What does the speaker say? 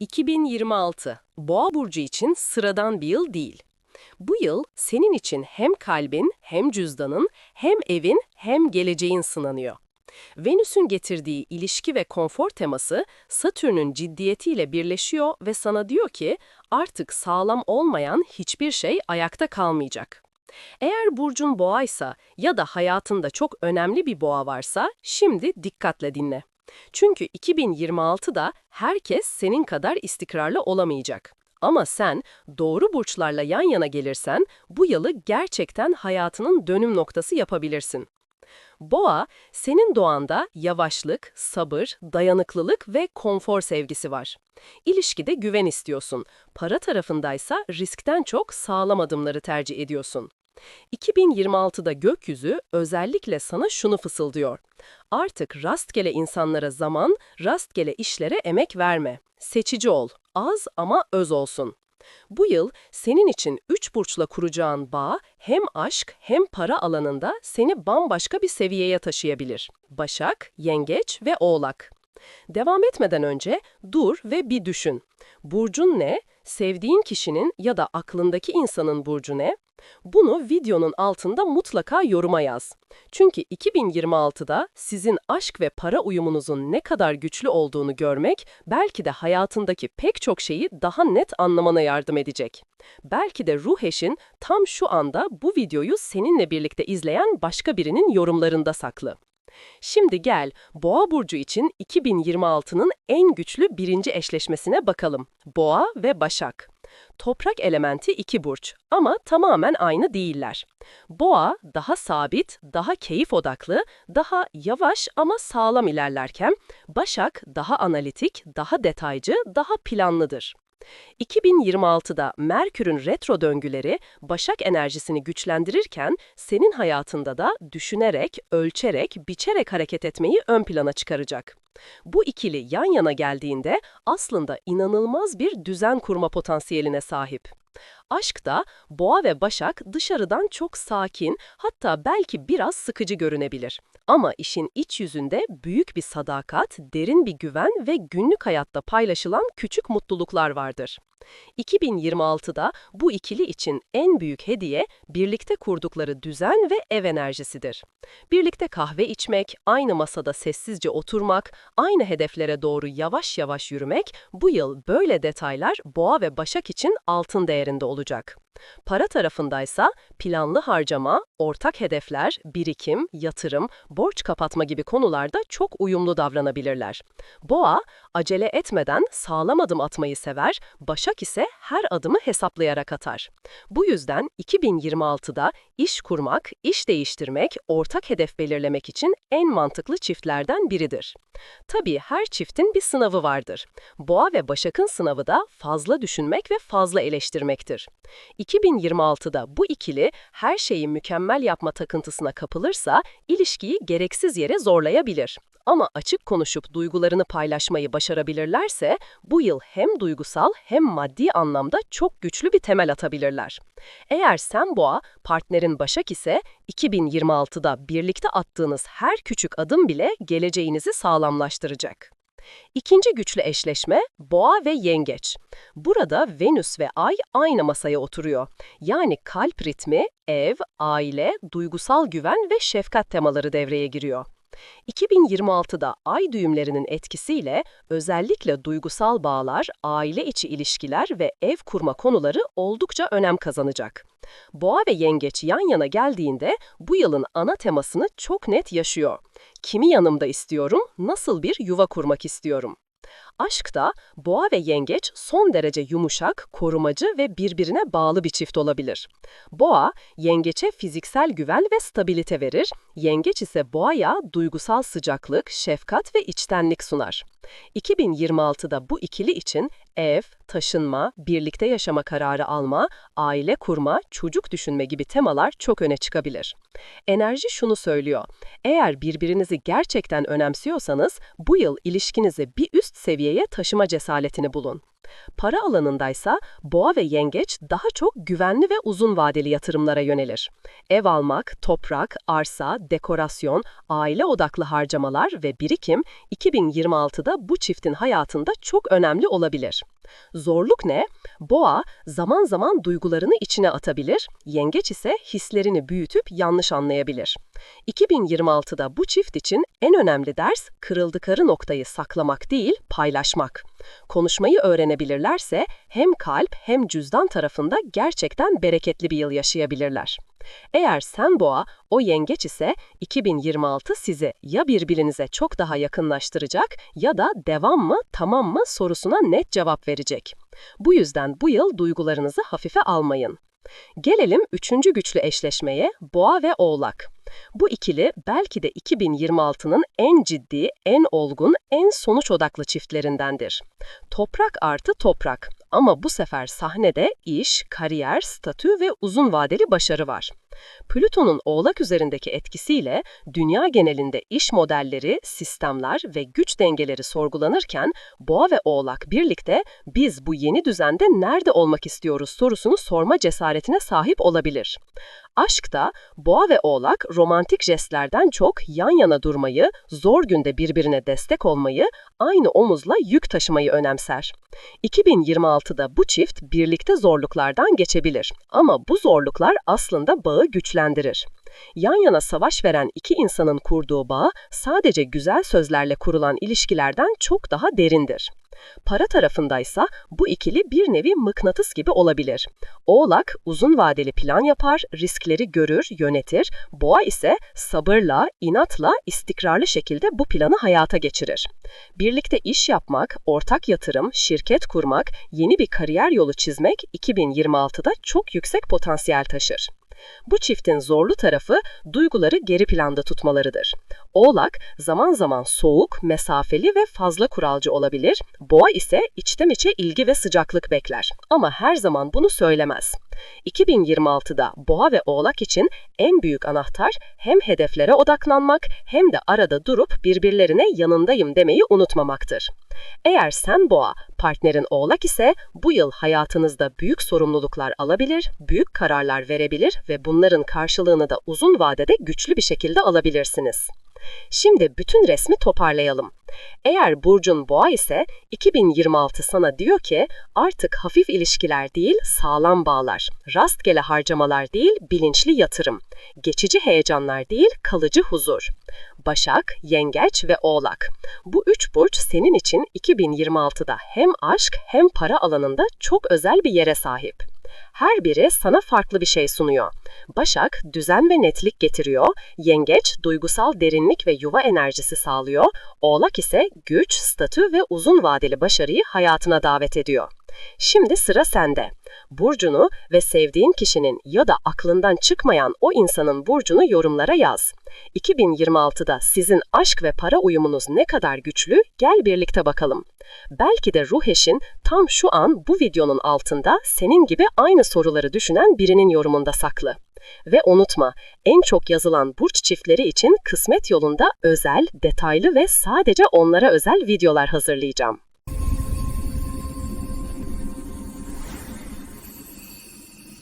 2026, Boğa burcu için sıradan bir yıl değil. Bu yıl senin için hem kalbin, hem cüzdanın, hem evin, hem geleceğin sınanıyor. Venüs'ün getirdiği ilişki ve konfor teması Satürn'ün ciddiyetiyle birleşiyor ve sana diyor ki artık sağlam olmayan hiçbir şey ayakta kalmayacak. Eğer burcun boğaysa ya da hayatında çok önemli bir boğa varsa şimdi dikkatle dinle. Çünkü 2026'da herkes senin kadar istikrarlı olamayacak. Ama sen doğru burçlarla yan yana gelirsen bu yılı gerçekten hayatının dönüm noktası yapabilirsin. Boğa, senin doğanda yavaşlık, sabır, dayanıklılık ve konfor sevgisi var. İlişkide güven istiyorsun. Para tarafındaysa riskten çok sağlam adımları tercih ediyorsun. 2026'da gökyüzü özellikle sana şunu fısıldıyor. Artık rastgele insanlara zaman, rastgele işlere emek verme. Seçici ol, az ama öz olsun. Bu yıl senin için üç burçla kuracağın bağ hem aşk hem para alanında seni bambaşka bir seviyeye taşıyabilir. Başak, Yengeç ve Oğlak. Devam etmeden önce dur ve bir düşün. Burcun ne? Sevdiğin kişinin ya da aklındaki insanın burcu ne? Bunu videonun altında mutlaka yoruma yaz. Çünkü 2026'da sizin aşk ve para uyumunuzun ne kadar güçlü olduğunu görmek belki de hayatındaki pek çok şeyi daha net anlamana yardım edecek. Belki de ruh eşin tam şu anda bu videoyu seninle birlikte izleyen başka birinin yorumlarında saklı. Şimdi gel Boğa burcu için 2026'nın en güçlü birinci eşleşmesine bakalım. Boğa ve Başak. Toprak elementi iki burç ama tamamen aynı değiller. Boğa daha sabit, daha keyif odaklı, daha yavaş ama sağlam ilerlerken Başak daha analitik, daha detaycı, daha planlıdır. 2026'da Merkür'ün retro döngüleri Başak enerjisini güçlendirirken senin hayatında da düşünerek, ölçerek, biçerek hareket etmeyi ön plana çıkaracak. Bu ikili yan yana geldiğinde aslında inanılmaz bir düzen kurma potansiyeline sahip. Aşk da boğa ve başak dışarıdan çok sakin, hatta belki biraz sıkıcı görünebilir. Ama işin iç yüzünde büyük bir sadakat, derin bir güven ve günlük hayatta paylaşılan küçük mutluluklar vardır. 2026'da bu ikili için en büyük hediye birlikte kurdukları düzen ve ev enerjisidir. Birlikte kahve içmek, aynı masada sessizce oturmak, aynı hedeflere doğru yavaş yavaş yürümek bu yıl böyle detaylar boğa ve başak için altın değerinde olacak. Para tarafındaysa planlı harcama, ortak hedefler, birikim, yatırım, borç kapatma gibi konularda çok uyumlu davranabilirler. Boğa, acele etmeden sağlam adım atmayı sever, Başak ise her adımı hesaplayarak atar. Bu yüzden 2026'da iş kurmak, iş değiştirmek, ortak hedef belirlemek için en mantıklı çiftlerden biridir. Tabii her çiftin bir sınavı vardır. Boğa ve Başak'ın sınavı da fazla düşünmek ve fazla eleştirmektir. 2026'da bu ikili her şeyi mükemmel yapma takıntısına kapılırsa ilişkiyi gereksiz yere zorlayabilir. Ama açık konuşup duygularını paylaşmayı başarabilirlerse bu yıl hem duygusal hem maddi anlamda çok güçlü bir temel atabilirler. Eğer sen boğa, partnerin başak ise 2026'da birlikte attığınız her küçük adım bile geleceğinizi sağlamlaştıracak. İkinci güçlü eşleşme boğa ve yengeç. Burada Venüs ve Ay aynı masaya oturuyor. Yani kalp ritmi, ev, aile, duygusal güven ve şefkat temaları devreye giriyor. 2026'da ay düğümlerinin etkisiyle özellikle duygusal bağlar, aile içi ilişkiler ve ev kurma konuları oldukça önem kazanacak. Boğa ve yengeç yan yana geldiğinde bu yılın ana temasını çok net yaşıyor. Kimi yanımda istiyorum, nasıl bir yuva kurmak istiyorum? Aşkta boğa ve yengeç son derece yumuşak, korumacı ve birbirine bağlı bir çift olabilir. Boğa, yengeçe fiziksel güven ve stabilite verir, yengeç ise boğaya duygusal sıcaklık, şefkat ve içtenlik sunar. 2026'da bu ikili için ev, taşınma, birlikte yaşama kararı alma, aile kurma, çocuk düşünme gibi temalar çok öne çıkabilir. Enerji şunu söylüyor, eğer birbirinizi gerçekten önemsiyorsanız bu yıl ilişkinizi bir üst seviyeye taşıma cesaretini bulun. Para alanındaysa boğa ve yengeç daha çok güvenli ve uzun vadeli yatırımlara yönelir. Ev almak, toprak, arsa, dekorasyon, aile odaklı harcamalar ve birikim 2026'da bu çiftin hayatında çok önemli olabilir. Zorluk ne? Boğa zaman zaman duygularını içine atabilir, yengeç ise hislerini büyütüp yanlış anlayabilir. 2026'da bu çift için en önemli ders kırıldıkları noktayı saklamak değil, paylaşmak. Konuşmayı öğrenebilirlerse hem kalp hem cüzdan tarafında gerçekten bereketli bir yıl yaşayabilirler. Eğer sen boğa, o yengeç ise 2026 sizi ya birbirinize çok daha yakınlaştıracak ya da devam mı, tamam mı sorusuna net cevap verecek. Bu yüzden bu yıl duygularınızı hafife almayın. Gelelim üçüncü güçlü eşleşmeye, boğa ve oğlak. Bu ikili belki de 2026'nın en ciddi, en olgun, en sonuç odaklı çiftlerindendir. Toprak artı toprak ama bu sefer sahnede iş, kariyer, statü ve uzun vadeli başarı var. Plüton'un Oğlak üzerindeki etkisiyle dünya genelinde iş modelleri, sistemler ve güç dengeleri sorgulanırken Boğa ve Oğlak birlikte biz bu yeni düzende nerede olmak istiyoruz sorusunu sorma cesaretine sahip olabilir. Aşkta boğa ve oğlak romantik jestlerden çok yan yana durmayı, zor günde birbirine destek olmayı, aynı omuzla yük taşımayı önemser. 2026'da bu çift birlikte zorluklardan geçebilir ama bu zorluklar aslında bağı güçlendirir. Yan yana savaş veren iki insanın kurduğu bağ sadece güzel sözlerle kurulan ilişkilerden çok daha derindir. Para tarafındaysa bu ikili bir nevi mıknatıs gibi olabilir. Oğlak uzun vadeli plan yapar, riskleri görür, yönetir. Boğa ise sabırla, inatla, istikrarlı şekilde bu planı hayata geçirir. Birlikte iş yapmak, ortak yatırım, şirket kurmak, yeni bir kariyer yolu çizmek 2026'da çok yüksek potansiyel taşır. Bu çiftin zorlu tarafı duyguları geri planda tutmalarıdır. Oğlak zaman zaman soğuk, mesafeli ve fazla kuralcı olabilir. Boğa ise içten içe ilgi ve sıcaklık bekler. Ama her zaman bunu söylemez. 2026'da Boğa ve Oğlak için en büyük anahtar hem hedeflere odaklanmak hem de arada durup birbirlerine yanındayım demeyi unutmamaktır. Eğer sen boğa, partnerin oğlak ise bu yıl hayatınızda büyük sorumluluklar alabilir, büyük kararlar verebilir ve bunların karşılığını da uzun vadede güçlü bir şekilde alabilirsiniz. Şimdi bütün resmi toparlayalım. Eğer burcun boğa ise 2026 sana diyor ki artık hafif ilişkiler değil sağlam bağlar, rastgele harcamalar değil bilinçli yatırım, geçici heyecanlar değil kalıcı huzur. Başak, Yengeç ve Oğlak. Bu üç burç senin için 2026'da hem aşk hem para alanında çok özel bir yere sahip. Her biri sana farklı bir şey sunuyor. Başak, düzen ve netlik getiriyor. Yengeç, duygusal derinlik ve yuva enerjisi sağlıyor. Oğlak ise güç, statü ve uzun vadeli başarıyı hayatına davet ediyor. Şimdi sıra sende. Burcunu ve sevdiğin kişinin ya da aklından çıkmayan o insanın burcunu yorumlara yaz. 2026'da sizin aşk ve para uyumunuz ne kadar güçlü? Gel birlikte bakalım. Belki de ruh eşin tam şu an bu videonun altında senin gibi aynı soruları düşünen birinin yorumunda saklı. Ve unutma, en çok yazılan burç çiftleri için kısmet yolunda özel, detaylı ve sadece onlara özel videolar hazırlayacağım.